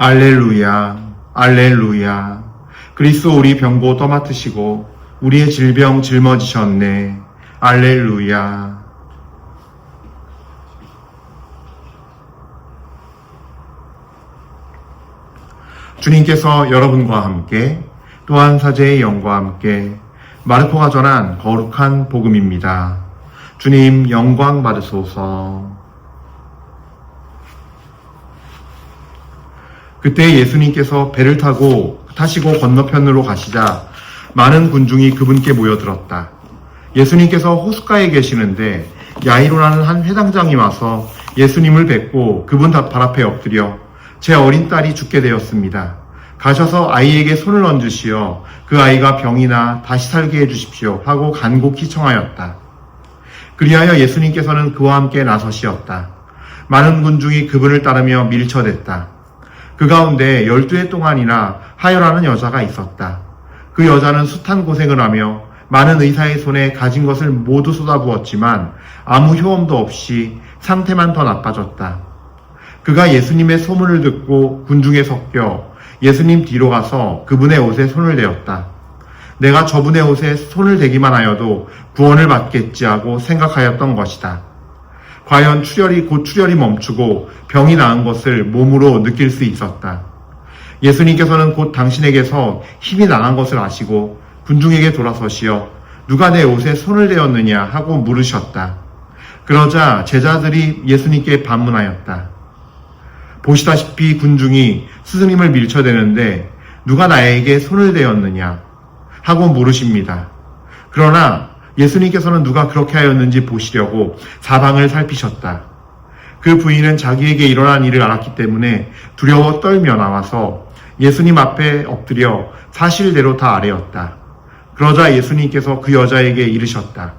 알렐루야, 알렐루야. 그리스도 우리 병고 떠맡으시고 우리의 질병 짊어지셨네. 알렐루야. 주님께서 여러분과 함께 또한 사제의 영과 함께 마르코가 전한 거룩한 복음입니다. 주님 영광 받으소서. 그때 예수님께서 배를 타고 타시고 건너편으로 가시자 많은 군중이 그분께 모여들었다. 예수님께서 호숫가에 계시는데 야이로라는 한 회당장이 와서 예수님을 뵙고 그분 발 앞에 엎드려 제 어린 딸이 죽게 되었습니다. 가셔서 아이에게 손을 얹으시어 그 아이가 병이나 다시 살게 해주십시오 하고 간곡히 청하였다. 그리하여 예수님께서는 그와 함께 나서시었다. 많은 군중이 그분을 따르며 밀쳐댔다. 그 가운데 열두 해 동안이나 하여라는 여자가 있었다. 그 여자는 숱한 고생을 하며 많은 의사의 손에 가진 것을 모두 쏟아부었지만 아무 효험도 없이 상태만 더 나빠졌다. 그가 예수님의 소문을 듣고 군중에 섞여 예수님 뒤로 가서 그분의 옷에 손을 대었다. 내가 저분의 옷에 손을 대기만 하여도 구원을 받겠지 하고 생각하였던 것이다. 과연 출혈이 곧 출혈이 멈추고 병이 나은 것을 몸으로 느낄 수 있었다. 예수님께서는 곧 당신에게서 힘이 나간 것을 아시고 군중에게 돌아서시어 누가 내 옷에 손을 대었느냐 하고 물으셨다. 그러자 제자들이 예수님께 반문하였다. 보시다시피 군중이 스승님을 밀쳐대는데 누가 나에게 손을 대었느냐 하고 물으십니다. 그러나 예수님께서는 누가 그렇게 하였는지 보시려고 사방을 살피셨다. 그 부인은 자기에게 일어난 일을 알았기 때문에 두려워 떨며 나와서 예수님 앞에 엎드려 사실대로 다 아뢰었다. 그러자 예수님께서 그 여자에게 이르셨다.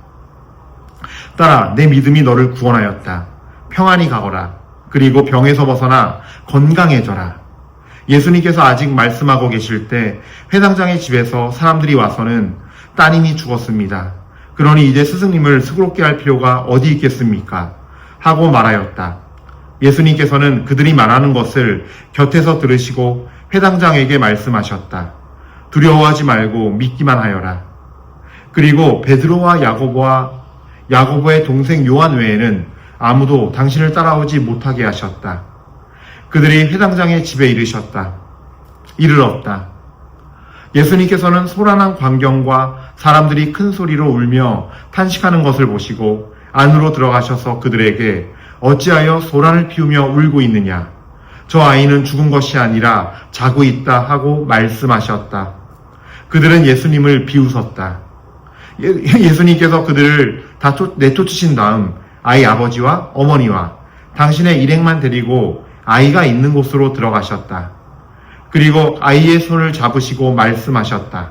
딸아, 내 믿음이 너를 구원하였다. 평안히 가거라. 그리고 병에서 벗어나 건강해져라. 예수님께서 아직 말씀하고 계실 때 회당장의 집에서 사람들이 와서는 따님이 죽었습니다. 그러니 이제 스승님을 수고롭게 할 필요가 어디 있겠습니까? 하고 말하였다. 예수님께서는 그들이 말하는 것을 곁에서 들으시고 회당장에게 말씀하셨다. 두려워하지 말고 믿기만 하여라. 그리고 베드로와 야고보와 야고보의 동생 요한 외에는 아무도 당신을 따라오지 못하게 하셨다. 그들이 회당장의 집에 이르셨다. 이르렀다. 예수님께서는 소란한 광경과 사람들이 큰 소리로 울며 탄식하는 것을 보시고 안으로 들어가셔서 그들에게 어찌하여 소란을 피우며 울고 있느냐? 저 아이는 죽은 것이 아니라 자고 있다 하고 말씀하셨다. 그들은 예수님을 비웃었다. 예, 수님께서 그들을 다 내쫓으신 다음 아이 아버지와 어머니와 당신의 일행만 데리고 아이가 있는 곳으로 들어가셨다. 그리고 아이의 손을 잡으시고 말씀하셨다.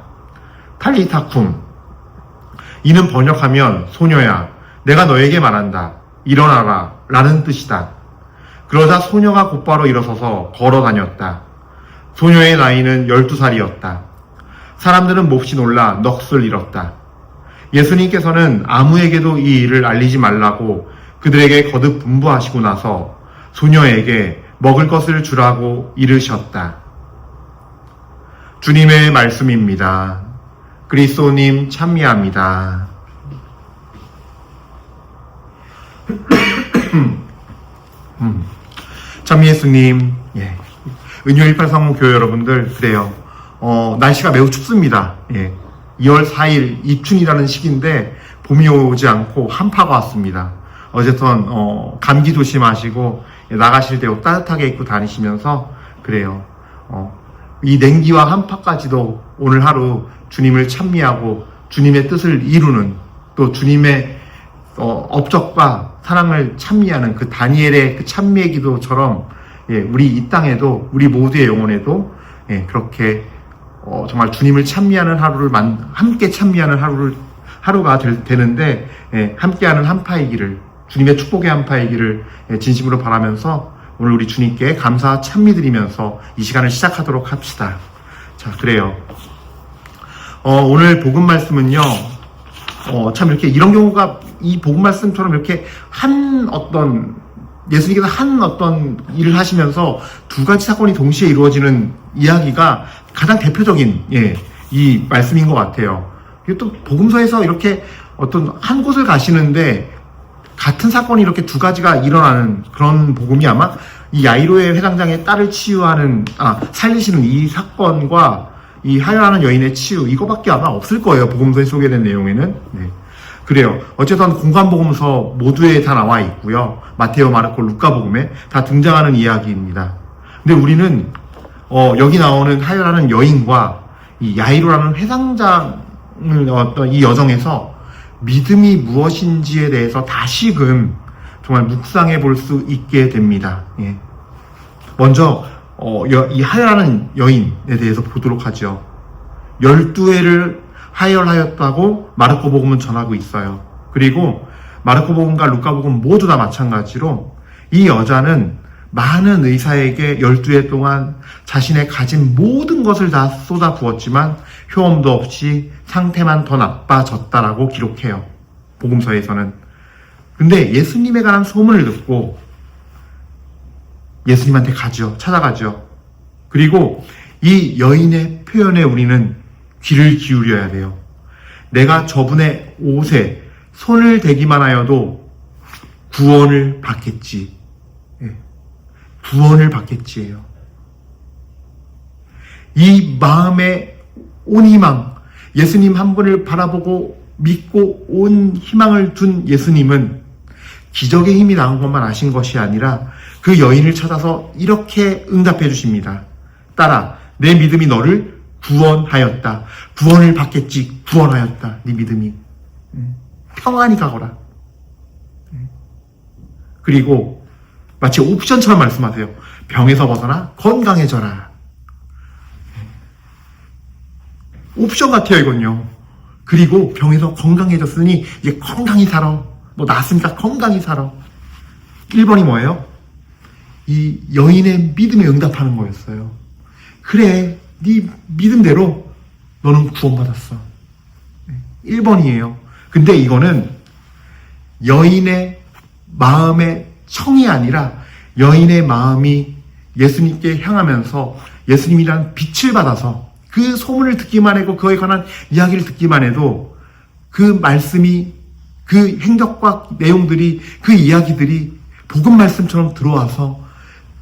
탈리타쿰. 이는 번역하면 소녀야, 내가 너에게 말한다. 일어나라. 라는 뜻이다. 그러자 소녀가 곧바로 일어서서 걸어 다녔다. 소녀의 나이는 12살이었다. 사람들은 몹시 놀라 넋을 잃었다. 예수님께서는 아무에게도 이 일을 알리지 말라고 그들에게 거듭 분부하시고 나서 소녀에게 먹을 것을 주라고 이르셨다. 주님의 말씀입니다. 그리스도님 참미합니다. 음. 참미 예수님, 예. 은효 1830 교회 여러분들, 그래요. 어, 날씨가 매우 춥습니다. 예. 2월 4일 입춘이라는 시기인데 봄이 오지 않고 한파가 왔습니다. 어쨌든 어, 감기 조심하시고 나가실 때옷 따뜻하게 입고 다니시면서 그래요. 어, 이 냉기와 한파까지도 오늘 하루 주님을 찬미하고 주님의 뜻을 이루는 또 주님의 어, 업적과 사랑을 찬미하는 그 다니엘의 그 찬미의 기도처럼 예, 우리 이 땅에도 우리 모두의 영혼에도 예, 그렇게 어, 정말 주님을 찬미하는 하루를 만, 함께 찬미하는 하루를 하루가 될, 되는데 예, 함께하는 한파이기를 주님의 축복의 한파이기를 예, 진심으로 바라면서 오늘 우리 주님께 감사 찬미 드리면서 이 시간을 시작하도록 합시다. 자 그래요. 어, 오늘 복음 말씀은요. 어, 참 이렇게 이런 경우가 이 복음 말씀처럼 이렇게 한 어떤 예수님께서 한 어떤 일을 하시면서 두 가지 사건이 동시에 이루어지는 이야기가 가장 대표적인 예, 이 말씀인 것 같아요. 그리고 또 복음서에서 이렇게 어떤 한 곳을 가시는데 같은 사건이 이렇게 두 가지가 일어나는 그런 복음이 아마 이 야이로의 회장장의 딸을 치유하는 아 살리시는 이 사건과 이 하여라는 여인의 치유 이거밖에 아마 없을 거예요 복음서에 소개된 내용에는. 네. 그래요. 어쨌든 공간복음서 모두에 다 나와 있고요. 마테오 마르코 루카 복음에 다 등장하는 이야기입니다. 근데 우리는 어, 여기 나오는 하여라는 여인과 이 야이로라는 회장장을 어떤 이 여정에서 믿음이 무엇인지에 대해서 다시금 정말 묵상해 볼 수 있게 됩니다. 예. 먼저 어, 여- 이 하여라는 여인에 대해서 보도록 하죠. 열두 해를 하혈하였다고 마르코 복음은 전하고 있어요. 그리고 마르코 복음과 루카 복음 모두 다 마찬가지로 이 여자는 많은 의사에게 열두 해 동안 자신의 가진 모든 것을 다 쏟아 부었지만 효험도 없이 상태만 더 나빠졌다라고 기록해요. 복음서에서는. 근데 예수님에 관한 소문을 듣고 예수님한테 가죠. 찾아가죠. 그리고 이 여인의 표현에 우리는 귀를 기울여야 돼요. 내가 저분의 옷에 손을 대기만 하여도 구원을 받겠지. 예. 구원을 받겠지예요. 이 마음의 온 희망, 예수님 한 분을 바라보고 믿고 온 희망을 둔 예수님은 기적의 힘이 나온 것만 아신 것이 아니라 그 여인을 찾아서 이렇게 응답해 주십니다. 딸아, 내 믿음이 너를 구원하였다. 구원을 받겠지. 구원하였다. 네 믿음이. 음, 평안히 가거라. 음. 그리고 마치 옵션처럼 말씀하세요. 병에서 벗어나 건강해져라. 옵션 같아요, 이건요. 그리고 병에서 건강해졌으니 이제 건강히 살아. 뭐 나았으니까 건강히 살아. 1번이 뭐예요? 이 여인의 믿음에 응답하는 거였어요. 그래, 네 믿음대로 너는 구원받았어. 1번이에요. 근데 이거는 여인의 마음의 청이 아니라 여인의 마음이 예수님께 향하면서 예수님이란 빛을 받아서 그 소문을 듣기만 해도 그에 관한 이야기를 듣기만 해도 그 말씀이 그 행적과 내용들이 그 이야기들이 복음 말씀처럼 들어와서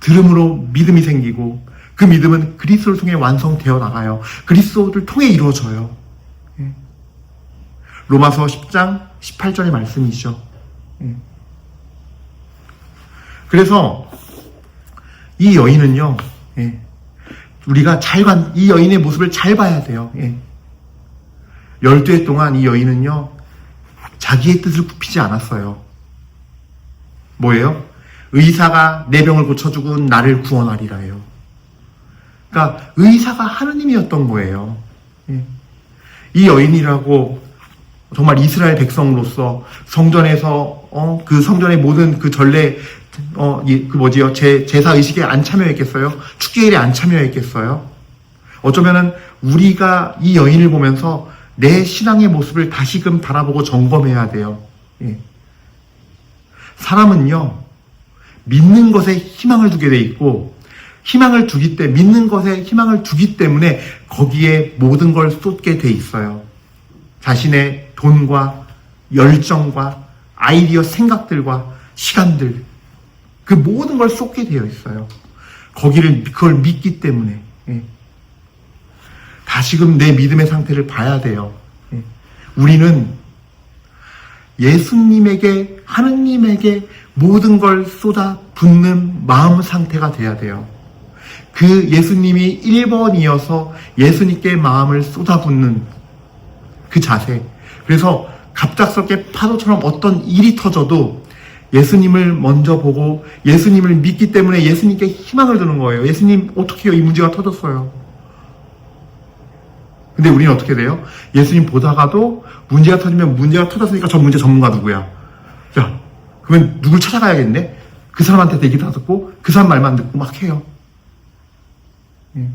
들음으로 믿음이 생기고 그 믿음은 그리스도를 통해 완성되어 나가요. 그리스도를 통해 이루어져요. 예. 로마서 10장 18절의 말씀이죠. 예. 그래서 이 여인은요, 예. 우리가 잘 관, 이 여인의 모습을 잘 봐야 돼요. 예. 열두 해 동안 이 여인은요, 자기의 뜻을 굽히지 않았어요. 뭐예요? 의사가 내 병을 고쳐주고 나를 구원하리라요. 그러니까 의사가 하느님이었던 거예요. 예. 이 여인이라고 정말 이스라엘 백성으로서 성전에서 어, 그 성전의 모든 그 전례 어, 이- 그 뭐지요? 제, 제사 의식에 안 참여했겠어요? 축제일에 안 참여했겠어요? 어쩌면은 우리가 이 여인을 보면서 내 신앙의 모습을 다시금 바라보고 점검해야 돼요. 예. 사람은요, 믿는 것에 희망을 두게 돼 있고, 희망을 두기 때, 믿는 것에 희망을 두기 때문에 거기에 모든 걸 쏟게 돼 있어요. 자신의 돈과 열정과 아이디어 생각들과 시간들, 그 모든 걸 쏟게 되어 있어요. 거기를, 그걸 믿기 때문에. 예. 다시금 내 믿음의 상태를 봐야 돼요. 예. 우리는 예수님에게, 하느님에게 모든 걸 쏟아 붓는 마음 상태가 돼야 돼요. 그 예수님이 1번이어서 예수님께 마음을 쏟아 붓는 그 자세. 그래서 갑작스럽게 파도처럼 어떤 일이 터져도 예수님을 먼저 보고 예수님을 믿기 때문에 예수님께 희망을 두는 거예요. 예수님 어떻게 이 문제가 터졌어요? 근데 우리는 어떻게 돼요? 예수님 보다가도 문제가 터지면 문제가 터졌으니까 저 문제 전문가 누구야? 자, 그러면 누굴 찾아가야겠네? 그 사람한테 얘기 다 듣고 그 사람 말만 듣고 막 해요. 예.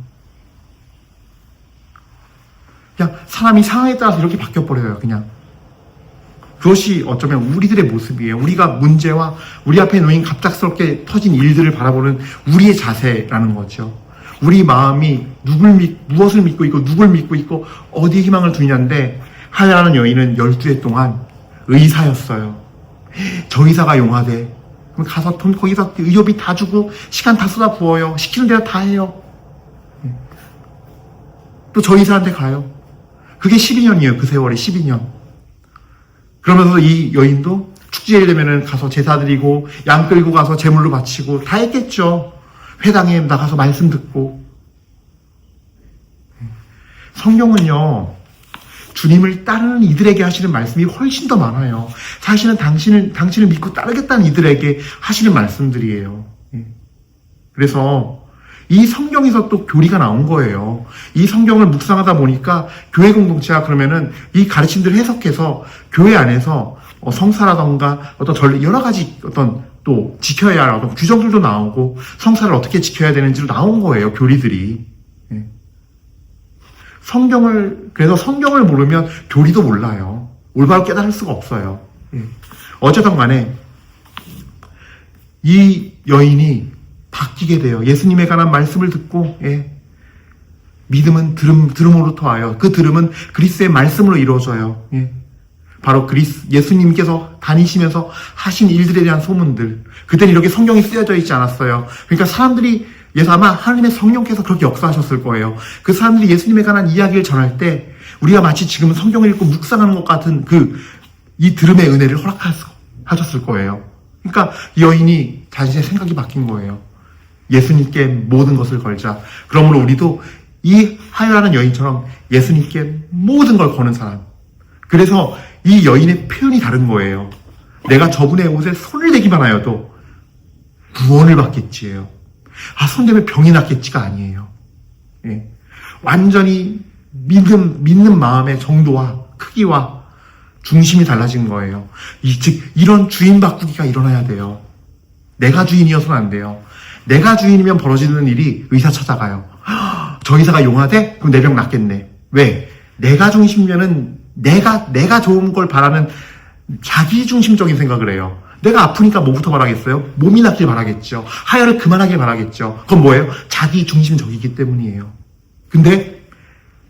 그냥 사람이 상황에 따라서 이렇게 바뀌어버려요, 그냥. 그것이 어쩌면 우리들의 모습이에요. 우리가 문제와 우리 앞에 놓인 갑작스럽게 터진 일들을 바라보는 우리의 자세라는 거죠. 우리 마음이 누굴 믿, 무엇을 믿고 있고 누굴 믿고 있고 어디에 희망을 두냐인데 하야라는 여인은 12해 동안 의사였어요. 저 의사가 용하대. 그럼 가서 돈 거기서 의료비 다 주고 시간 다 쏟아 부어요. 시키는 대로 다 해요. 또 저 의사한테 가요. 그게 12년이에요. 그 세월에 12년. 그러면서 이 여인도 축제일 되면은 가서 제사 드리고 양 끌고 가서 제물로 바치고 다 했겠죠. 회당에 나가서 말씀 듣고. 성경은요, 주님을 따르는 이들에게 하시는 말씀이 훨씬 더 많아요. 사실은 당신을, 당신을 믿고 따르겠다는 이들에게 하시는 말씀들이에요. 예. 그래서 이 성경에서 또 교리가 나온 거예요. 이 성경을 묵상하다 보니까 교회 공동체가 그러면은 이 가르침들을 해석해서 교회 안에서 어, 성사라던가 어떤 전례 여러 가지 어떤 또 지켜야 할 어떤 규정들도 나오고 성사를 어떻게 지켜야 되는지로 나온 거예요. 교리들이. 예. 성경을 그래서 성경을 모르면 교리도 몰라요. 올바로 깨달을 수가 없어요. 예. 어쨌든 간에 이 여인이 바뀌게 돼요. 예수님에 관한 말씀을 듣고 예. 믿음은 들음 들음으로부터 와요. 그 들음은 그리스의 말씀으로 이루어져요. 예. 바로 그리스 예수님께서 다니시면서 하신 일들에 대한 소문들. 그때는 이렇게 성경이 쓰여져 있지 않았어요. 그러니까 사람들이 예수 아마 하나님의 성령께서 그렇게 역사하셨을 거예요. 그 사람들이 예수님에 관한 이야기를 전할 때 우리가 마치 지금 성경을 읽고 묵상하는 것 같은 그 이 들음의 은혜를 허락하셨을 거예요. 그러니까 이 여인이 자신의 생각이 바뀐 거예요. 예수님께 모든 것을 걸자. 그러므로 우리도 이 하여라는 여인처럼 예수님께 모든 걸 거는 사람. 그래서 이 여인의 표현이 다른 거예요. 내가 저분의 옷에 손을 대기만 하여도 구원을 받겠지예요. 아, 손 대면 병이 낫겠지가 아니에요. 예. 완전히 믿음, 믿는 마음의 정도와 크기와 중심이 달라진 거예요. 이, 즉, 이런 주인 바꾸기가 일어나야 돼요. 내가 주인이어서는 안 돼요. 내가 주인이면 벌어지는 일이 의사 찾아가요. 저 의사가 용하대? 그럼 내 병 낫겠네. 왜? 내가 중심이면은 내가, 내가 좋은 걸 바라는 자기 중심적인 생각을 해요. 내가 아프니까 뭐부터 바라겠어요? 몸이 낫길 바라겠죠. 하혈을 그만하길 바라겠죠. 그건 뭐예요? 자기 중심적이기 때문이에요. 근데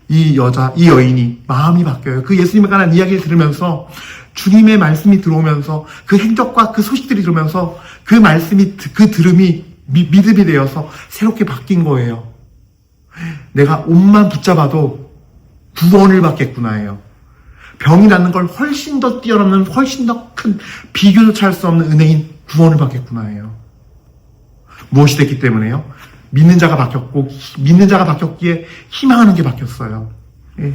이 여자, 이 여인이 마음이 바뀌어요. 그 예수님에 관한 이야기를 들으면서 주님의 말씀이 들어오면서 그 행적과 그 소식들이 들으면서 그 말씀이, 그 들음이 미- 믿음이 되어서 새롭게 바뀐 거예요. 내가 옷만 붙잡아도 구원을 받겠구나예요. 병이 낫는 걸 훨씬 더 뛰어넘는 훨씬 더 큰 비교도 할수 없는 은혜인 구원을 받겠구나예요. 무엇이 됐기 때문에요? 믿는 자가 바뀌었고 믿는 자가 바뀌었기에 희망하는 게 바뀌었어요. 예.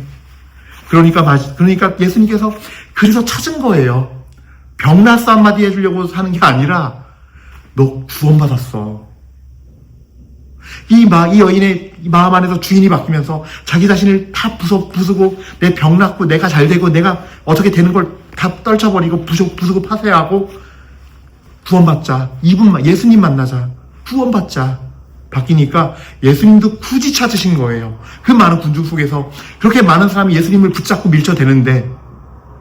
그러니까 맞- 그러니까 예수님께서 그래서 찾은 거예요. 병났어 한마디 해주려고 하는 게 아니라 너 구원받았어. 이, 마, 이 여인의 마음 안에서 주인이 바뀌면서 자기 자신을 다 부서, 부수고 내 병 낫고 내가 잘 되고 내가 어떻게 되는 걸 다 떨쳐버리고 부수, 부수고 파쇄하고 구원받자. 이분, 예수님 만나자. 구원받자. 바뀌니까 예수님도 굳이 찾으신 거예요. 그 많은 군중 속에서 그렇게 많은 사람이 예수님을 붙잡고 밀쳐대는데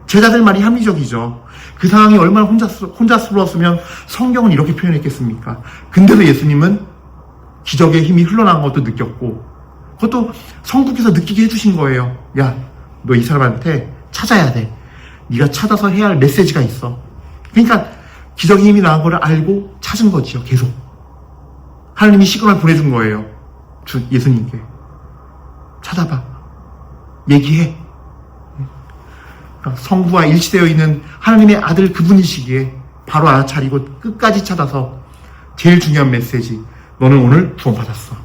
제자들 말이 합리적이죠. 그 상황이 얼마나 혼자, 혼자스러웠으면 성경은 이렇게 표현했겠습니까? 근데도 예수님은 기적의 힘이 흘러나간 것도 느꼈고, 그것도 성부께서 느끼게 해주신 거예요. 야, 너 이 사람한테 찾아야 돼. 네가 찾아서 해야 할 메시지가 있어. 그러니까 기적의 힘이 나간 거를 알고 찾은 거지요, 계속. 하나님이 시간을 보내준 거예요. 주, 예수님께. 찾아봐. 얘기해. 그러니까 성부와 일치되어 있는 하나님의 아들 그분이시기에 바로 알아차리고 끝까지 찾아서 제일 중요한 메시지. 너는 오늘 구원받았어.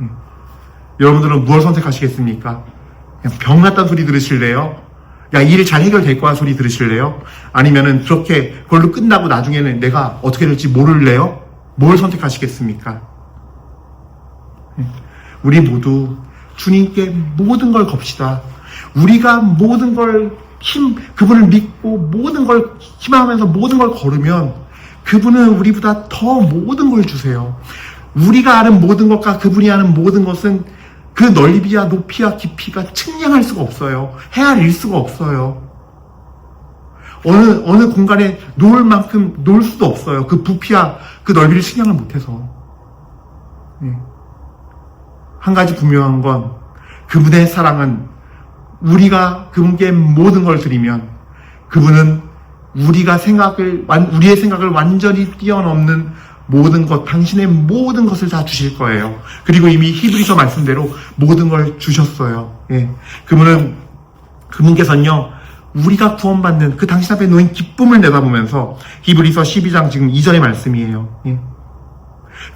음. 여러분들은 무엇을 선택하시겠습니까? 그냥 병 났다는 소리 들으실래요? 야, 일 잘 해결될 거야 소리 들으실래요? 아니면은 그렇게 그걸로 끝나고 나중에는 내가 어떻게 될지 모를래요? 뭘 선택하시겠습니까? 음. 우리 모두 주님께 모든 걸 겁시다. 우리가 모든 걸 힘, 그분을 믿고 모든 걸 희망하면서 모든 걸 걸으면 그분은 우리보다 더 모든 걸 주세요. 우리가 아는 모든 것과 그분이 아는 모든 것은 그 넓이와 높이와 깊이가 측량할 수가 없어요. 헤아릴 수가 없어요. 어느 어느 공간에 놓을 만큼 놓을 수도 없어요. 그 부피와 그 넓이를 측량을 못해서. 예. 한 가지 분명한 건 그분의 사랑은 우리가 그분께 모든 걸 드리면 그분은 우리가 생각을 완- 우리의 생각을 완전히 뛰어넘는 모든 것, 당신의 모든 것을 다 주실 거예요. 그리고 이미 히브리서 말씀대로 모든 걸 주셨어요. 예. 그분은 그분께서는요, 우리가 구원받는 그 당신 앞에 놓인 기쁨을 내다보면서 히브리서 12장 지금 이전의 말씀이에요. 예.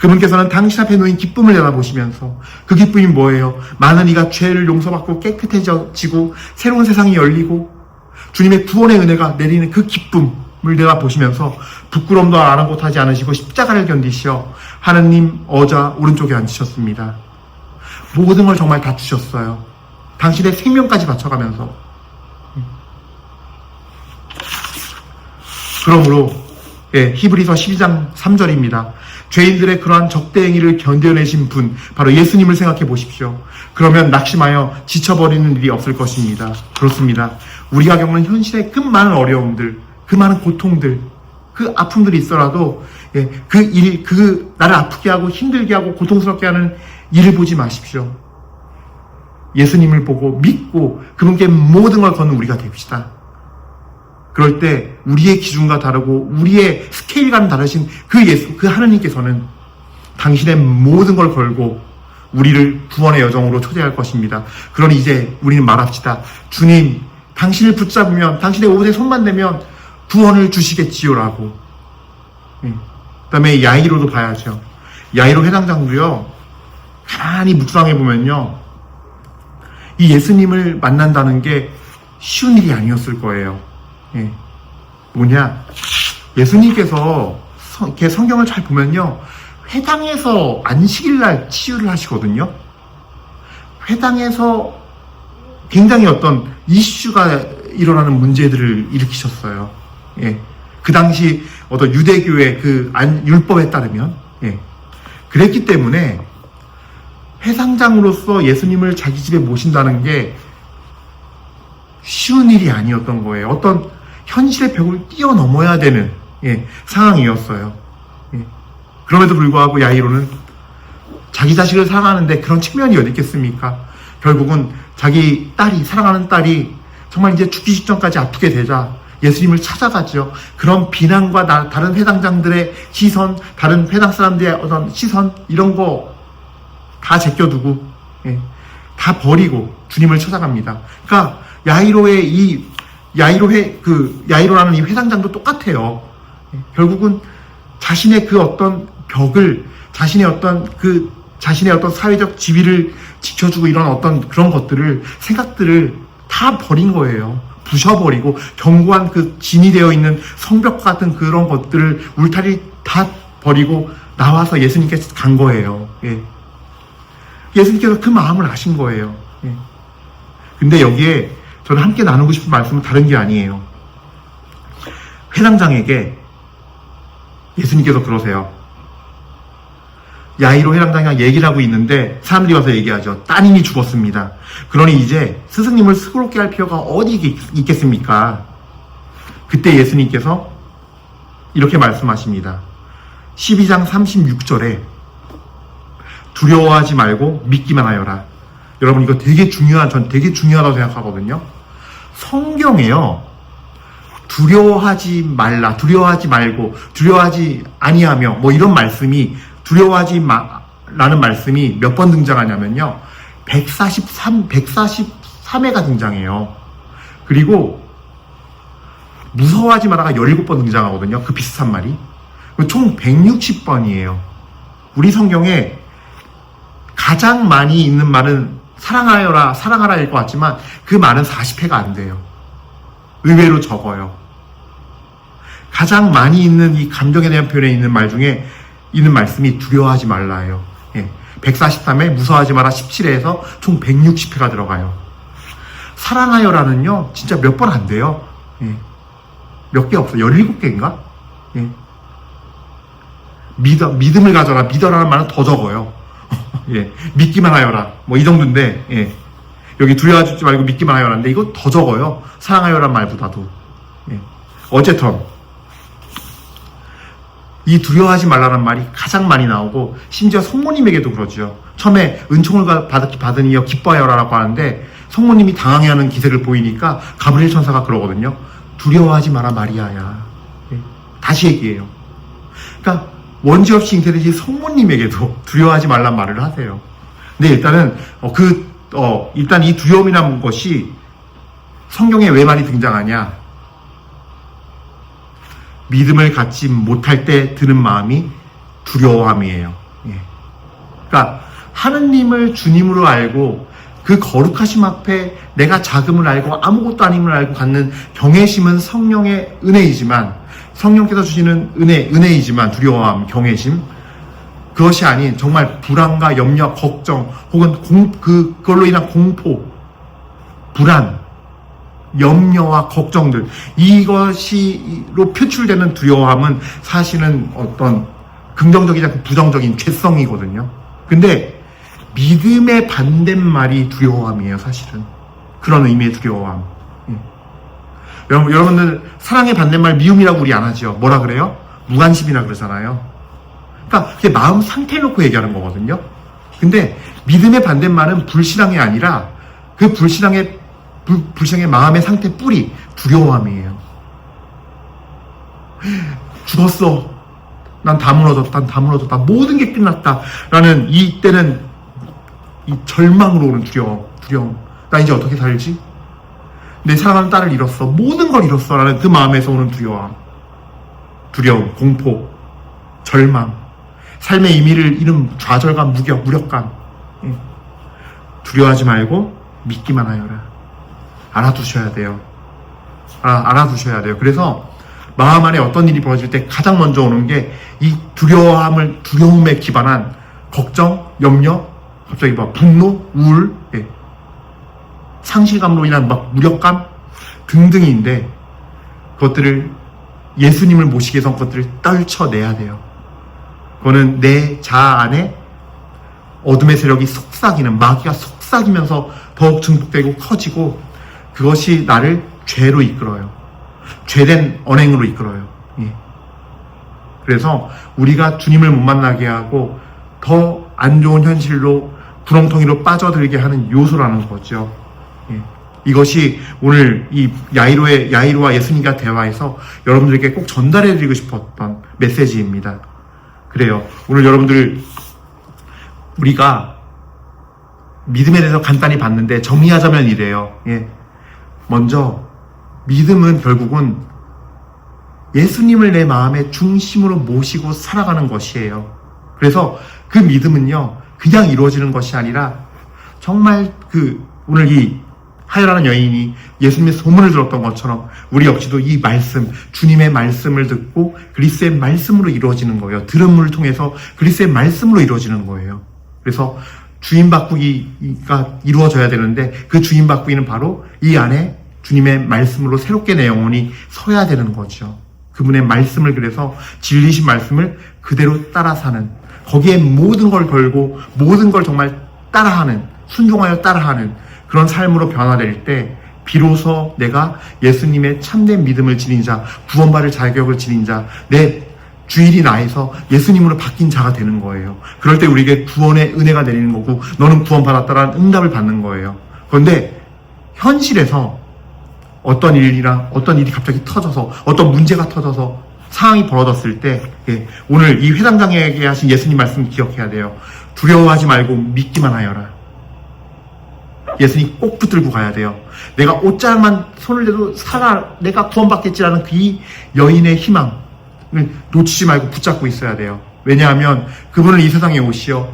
그분께서는 당신 앞에 놓인 기쁨을 내다보시면서 그 기쁨이 뭐예요? 많은 이가 죄를 용서받고 깨끗해지고 새로운 세상이 열리고 주님의 구원의 은혜가 내리는 그 기쁨을 내다보시면서 부끄러움도 아랑곳하지 않으시고 십자가를 견디시어 하느님 어자 오른쪽에 앉으셨습니다. 모든 걸 정말 다 주셨어요. 당신의 생명까지 바쳐가면서 그러므로 예, 히브리서 12장 3절입니다. 죄인들의 그러한 적대 행위를 견뎌내신 분 바로 예수님을 생각해 보십시오. 그러면 낙심하여 지쳐버리는 일이 없을 것입니다. 그렇습니다. 우리가 겪는 현실의 그 많은 어려움들, 그 많은 고통들, 그 아픔들이 있어라도 예, 그 일, 그 나를 아프게 하고 힘들게 하고 고통스럽게 하는 일을 보지 마십시오. 예수님을 보고 믿고 그분께 모든 걸 거는 우리가 됩시다. 그럴 때 우리의 기준과 다르고 우리의 스케일과는 다르신 그 예수, 그 하나님께서는 당신의 모든 걸 걸고 우리를 구원의 여정으로 초대할 것입니다. 그러니 이제 우리는 말합시다. 주님, 당신을 붙잡으면 당신의 옷에 손만 대면 구원을 주시겠지요라고. 그 다음에 야이로도 봐야죠. 야이로 회장장도요. 가만히 묵상해 보면요. 이 예수님을 만난다는 게 쉬운 일이 아니었을 거예요. 예. 뭐냐? 예수님께서 성, 성경을 잘 보면요. 회당에서 안식일 날 치유를 하시거든요. 회당에서 굉장히 어떤 이슈가 일어나는 문제들을 일으키셨어요. 예. 그 당시 어떤 유대교의 그 안, 율법에 따르면, 예. 그랬기 때문에 회상장으로서 예수님을 자기 집에 모신다는 게 쉬운 일이 아니었던 거예요. 어떤 현실의 벽을 뛰어넘어야 되는 예, 상황이었어요. 예. 그럼에도 불구하고 야이로는 자기 자식을 사랑하는데 그런 측면이 어디 있겠습니까? 결국은 자기 딸이 사랑하는 딸이 정말 이제 죽기 직전까지 아프게 되자 예수님을 찾아가죠. 그런 비난과 나- 다른 회당장들의 시선, 다른 회당 사람들의 어떤 시선 이런 거 다 제껴두고 예, 다 버리고 주님을 찾아갑니다. 그러니까 야이로의 이 야이로의 그 야이로라는 이 회당장도 똑같아요. 예, 결국은 자신의 그 어떤 벽을 자신의 어떤 그 자신의 어떤 사회적 지위를 지켜주고 이런 어떤 그런 것들을 생각들을 다 버린 거예요. 부셔버리고 견고한 그 진이 되어 있는 성벽 같은 그런 것들을 울타리 다 버리고 나와서 예수님께 간 거예요. 예. 예수님께서 그 마음을 아신 거예요. 예. 근데 여기에 저는 함께 나누고 싶은 말씀은 다른 게 아니에요. 회당장에게 예수님께서 그러세요. 야이로 회당장이랑 얘기를 하고 있는데 사람들이 와서 얘기하죠. 따님이 죽었습니다. 그러니 이제 스승님을 스그럽게 할 필요가 어디 있- 있겠습니까? 그때 예수님께서 이렇게 말씀하십니다. 12장 36절에 두려워하지 말고 믿기만 하여라. 여러분 이거 되게 중요한 전 되게 중요하다고 생각하거든요. 성경에요. 두려워하지 말라, 두려워하지 말고, 두려워하지 아니하며, 뭐 이런 말씀이, 두려워하지 마, 라는 말씀이 몇 번 등장하냐면요. 143, 143회가 등장해요. 그리고, 무서워하지 마라가 17번 등장하거든요. 그 비슷한 말이. 총 160번이에요. 우리 성경에 가장 많이 있는 말은 사랑하여라, 사랑하라 일 것 같지만 그 말은 40회가 안 돼요. 의외로 적어요. 가장 많이 있는 이 감정에 대한 표현에 있는 말 중에 있는 말씀이 두려워하지 말라예요. 예. 143회 무서워하지 마라 17회에서 총 160회가 들어가요. 사랑하여라는요, 진짜 몇 번 안 돼요. 예. 몇개 없어. 17개인가? 예. 믿어, 믿음을 가져라. 믿어라는 말은 더 적어요. 예. 믿기만 하여라. 뭐 이 정도인데, 예. 여기 두려워하지 말고 믿기만 하여라는데 이거 더 적어요. 사랑하여란 말보다도. 예. 어쨌든 이 두려워하지 말라는 말이 가장 많이 나오고 심지어 성모님에게도 그러죠. 처음에 은총을 받- 받으니여 기뻐하여라라고 하는데 성모님이 당황해하는 기색을 보이니까 가브리엘 천사가 그러거든요. 두려워하지 마라 마리아야. 예. 다시 얘기해요. 그러니까 원지 없이 잉태되신 성모님에게도 두려워하지 말란 말을 하세요. 근데 일단은 어, 그 어, 일단 이 두려움이라는 것이 성경에 왜 많이 등장하냐? 믿음을 갖지 못할 때 드는 마음이 두려워함이에요. 예. 그러니까 하느님을 주님으로 알고 그 거룩하심 앞에 내가 자금을 알고 아무것도 아님을 알고 갖는 경외심은 성령의 은혜이지만 성령께서 주시는 은혜 은혜이지만 두려워함 경외심 그것이 아닌 정말 불안과 염려 걱정 혹은 공, 그, 그걸로 인한 공포 불안 염려와 걱정들 이것이로 표출되는 두려워함은 사실은 어떤 긍정적이지 않고 부정적인 죄성이거든요. 근데 믿음의 반대말이 두려워함이에요, 사실은. 그런 의미의 두려워함. 예. 여러분, 여러분들 사랑의 반대말 미움이라고 우리 안 하죠. 뭐라 그래요? 무관심이라 그러잖아요. 그러니까 그게 마음 상태 놓고 얘기하는 거거든요. 근데 믿음의 반대말은 불신앙이 아니라 그 불신앙의 불, 불신앙의 마음의 상태 뿌리 두려워함이에요. 죽었어. 난 다 무너졌다. 난 다 무너졌다. 모든 게 끝났다. 라는 이때는 이 절망으로 오는 두려움. 두려움. 나 이제 어떻게 살지? 내 사랑하는 딸을 잃었어. 모든 걸 잃었어. 라는 그 마음에서 오는 두려움. 두려움, 공포, 절망. 삶의 의미를 잃은 좌절감, 무력, 무력감. 예. 두려워하지 말고 믿기만 하여라. 알아두셔야 돼요. 아, 알아두셔야 돼요. 그래서 마음 안에 어떤 일이 벌어질 때 가장 먼저 오는 게 이 두려움을 두려움에 기반한 걱정, 염려, 갑자기 막 분노, 우울, 예. 상실감으로 인한 막 무력감 등등인데 그것들을 예수님을 모시기 위해서 그것들을 떨쳐내야 돼요. 그거는 내 자아 안에 어둠의 세력이 속삭이는 마귀가 속삭이면서 더욱 증폭되고 커지고 그것이 나를 죄로 이끌어요. 죄된 언행으로 이끌어요. 예. 그래서 우리가 주님을 못 만나게 하고 더 안 좋은 현실로 구렁텅이로 빠져들게 하는 요소라는 거죠. 예. 이것이 오늘 이 야이로의 야이로와 예수님과 대화에서 여러분들에게 꼭 전달해드리고 싶었던 메시지입니다. 그래요. 오늘 여러분들 우리가 믿음에 대해서 간단히 봤는데 정리하자면 이래요. 예. 먼저 믿음은 결국은 예수님을 내 마음의 중심으로 모시고 살아가는 것이에요. 그래서 그 믿음은요, 그냥 이루어지는 것이 아니라 정말 그 오늘 이 하여라는 여인이 예수님의 소문을 들었던 것처럼 우리 역시도 이 말씀, 주님의 말씀을 듣고 그리스의 말씀으로 이루어지는 거예요. 들음을 통해서 그리스의 말씀으로 이루어지는 거예요. 그래서 주인 바꾸기가 이루어져야 되는데 그 주인 바꾸기는 바로 이 안에 주님의 말씀으로 새롭게 내 영혼이 서야 되는 거죠. 그분의 말씀을 그래서 진리신 말씀을 그대로 따라 사는 거기에 모든 걸 걸고 모든 걸 정말 따라하는 순종하여 따라하는 그런 삶으로 변화될 때 비로소 내가 예수님의 참된 믿음을 지닌 자, 구원받을 자격을 지닌 자, 내 주일이 나에서 예수님으로 바뀐 자가 되는 거예요. 그럴 때 우리에게 구원의 은혜가 내리는 거고, 너는 구원받았다라는 응답을 받는 거예요. 그런데 현실에서 어떤 일이랑 어떤 일이 갑자기 터져서 어떤 문제가 터져서 상황이 벌어졌을 때 예, 오늘 이 회당장에게 하신 예수님 말씀 기억해야 돼요. 두려워하지 말고 믿기만 하여라. 예수님 꼭 붙들고 가야 돼요. 내가 옷장만 손을 대도 살아 내가 구원받겠지라는 그이 여인의 희망을 놓치지 말고 붙잡고 있어야 돼요. 왜냐하면 그분은 이 세상에 오시어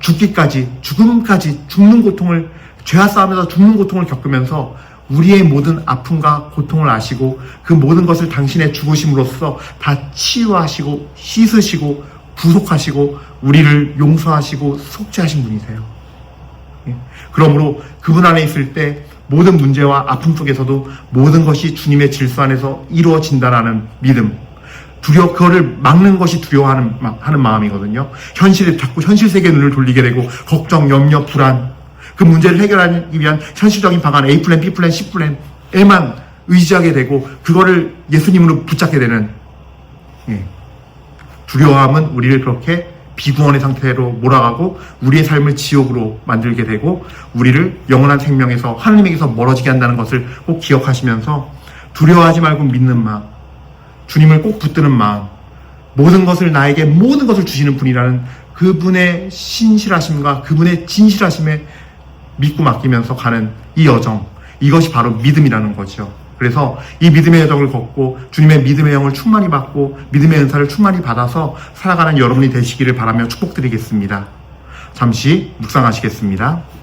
죽기까지 죽음까지 죽는 고통을 죄와 싸움에서 죽는 고통을 겪으면서 우리의 모든 아픔과 고통을 아시고 그 모든 것을 당신의 죽으심으로써 다 치유하시고 씻으시고 구속하시고 우리를 용서하시고 속죄하신 분이세요. 예. 그러므로 그분 안에 있을 때 모든 문제와 아픔 속에서도 모든 것이 주님의 질서 안에서 이루어진다라는 믿음. 두려 그거를 막는 것이 두려워하는 마- 하는 마음이거든요. 현실에 자꾸 현실 세계 눈을 돌리게 되고 걱정, 염려, 불안 그 문제를 해결하기 위한 현실적인 방안 A 플랜, B 플랜, C 플랜에만 의지하게 되고 그거를 예수님으로 붙잡게 되는 예. 두려워함은 우리를 그렇게 비구원의 상태로 몰아가고 우리의 삶을 지옥으로 만들게 되고 우리를 영원한 생명에서 하나님에게서 멀어지게 한다는 것을 꼭 기억하시면서 두려워하지 말고 믿는 마음, 주님을 꼭 붙드는 마음, 모든 것을 나에게 모든 것을 주시는 분이라는 그분의 신실하심과 그분의 진실하심에 믿고 맡기면서 가는 이 여정, 이것이 바로 믿음이라는 거죠. 그래서 이 믿음의 여정을 걷고 주님의 믿음의 영을 충만히 받고 믿음의 은사를 충만히 받아서 살아가는 여러분이 되시기를 바라며 축복드리겠습니다. 잠시 묵상하시겠습니다.